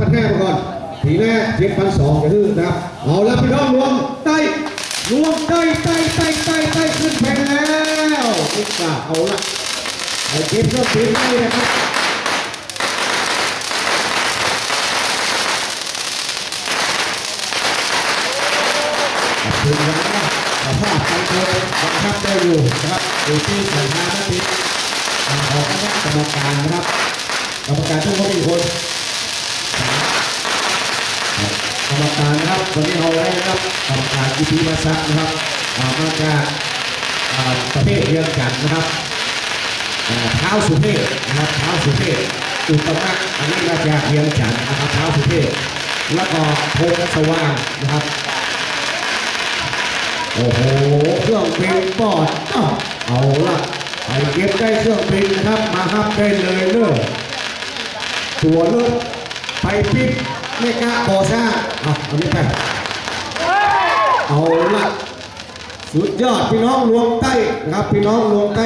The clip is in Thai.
พันห้ามาก่อน ทีแรกเจ็ดพันสองจะฮื้อนะครับ เอาละพี่น้องรวมใต้รวมใต้ใต้ใต้ใต้ใต้ขึ้นไปแล้วอีกว่าเอาละเอาเก็บเครื่องบินได้นะครับถึงแล้วสภาพการเดินบังคับได้อยู่นะครับอยู่ที่สายทางนักบินของคณะกรรมการนะครับกรรมการทุกคนมีคน มานะครับวันนี้เราได้นะครับกรรมการกิติมาศักนะครับมาจากประเทศเวียงจันนะครับเท้าสุเทพนะครับเท้าสุเทพอุตมะอันนี้มาจากเวียงจันนะครับเท้าสุเทพแล้วก็โพงสว่างนะครับโอ้โหเครื่องบินปอดอ้าวเอาละไปเก็บได้เครื่องบินนะครับมาห้ามได้เลยเนอะตัวรถไปปิด ไม่กล้าก่อสร้างเอาเอานี้ไปเอาละสุดยอดพี่น้องรวมใต้นะครับพี่น้องรวมใต้